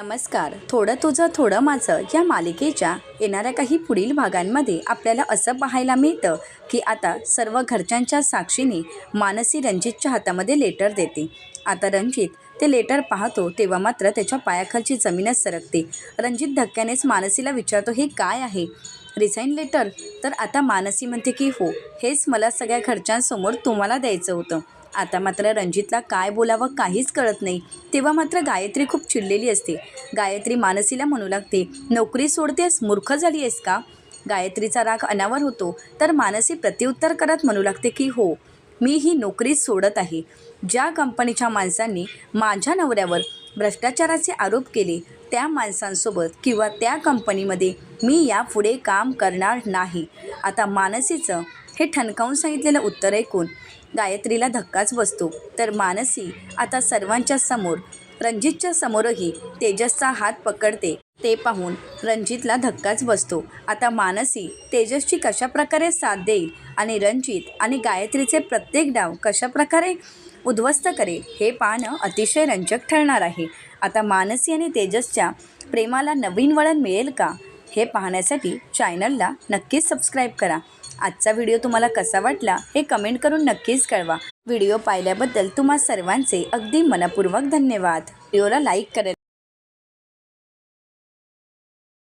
नमस्कार. थोडं तुझं थोडं माझं या मालिकेच्या येणाऱ्या काही पुढील भागांमध्ये आपल्याला असं पाहायला मिळतं की आता सर्व घरच्यांच्या साक्षीने मानसी रणजितच्या हातामध्ये लेटर देते. आता रणजित ते लेटर पाहतो तेव्हा मात्र त्याच्या पायाखालची जमीनच सरकते. रणजित धक्क्यानेच मानसीला विचारतो हे काय आहे? Resign letter? तर आता मानसी म्हणते की हो हेच मला सगळ्या घरच्यांसमोर तुम्हाला द्यायचं होतं. आता मात्र रणजितला काय बोलावं काहीच कळत नाही. तेव्हा मात्र गायत्री खूप चिडलेली असते. गायत्री मानसीला म्हणू लागते नोकरी सोडतेस मूर्ख झाली आहेस का? गायत्रीचा राग अनावर होतो तर मानसी प्रत्युत्तर करत म्हणू लागते की हो मी ही नोकरी सोडत आहे. ज्या कंपनीच्या माणसांनी माझ्या नवऱ्यावर भ्रष्टाचाराचे आरोप केले त्या माणसांसोबत किंवा त्या कंपनीमध्ये मी यापुढे काम करणार नाही. आता मानसीचं हे ठणकावून सांगितलेलं उत्तर ऐकून गायत्रीला धक्काच बसतो. तर मानसी आता सर्वांच्या समोर रणजितच्या समोरही तेजसचा हात पकडते. ते पाहून रणजितला धक्काच बसतो. आता मानसी तेजसची कशाप्रकारे साथ देईल आणि रणजित आणि गायत्रीचे प्रत्येक डाव कशाप्रकारे उद्ध्वस्त करेल हे पाहणं अतिशय रंजक ठरणार आहे. आता मानसी आणि तेजसच्या प्रेमाला नवीन वळण मिळेल का हे पाहण्यासाठी चॅनलला नक्कीच सबस्क्राईब करा. आजचा व्हिडिओ तुम्हाला कसा वाटला हे कमेंट करून नक्कीच कळवा. व्हिडिओ पाहिल्याबद्दल तुम्हा सर्वांचे अगदी मनपूर्वक धन्यवाद. व्हिडिओला लाईक करेल.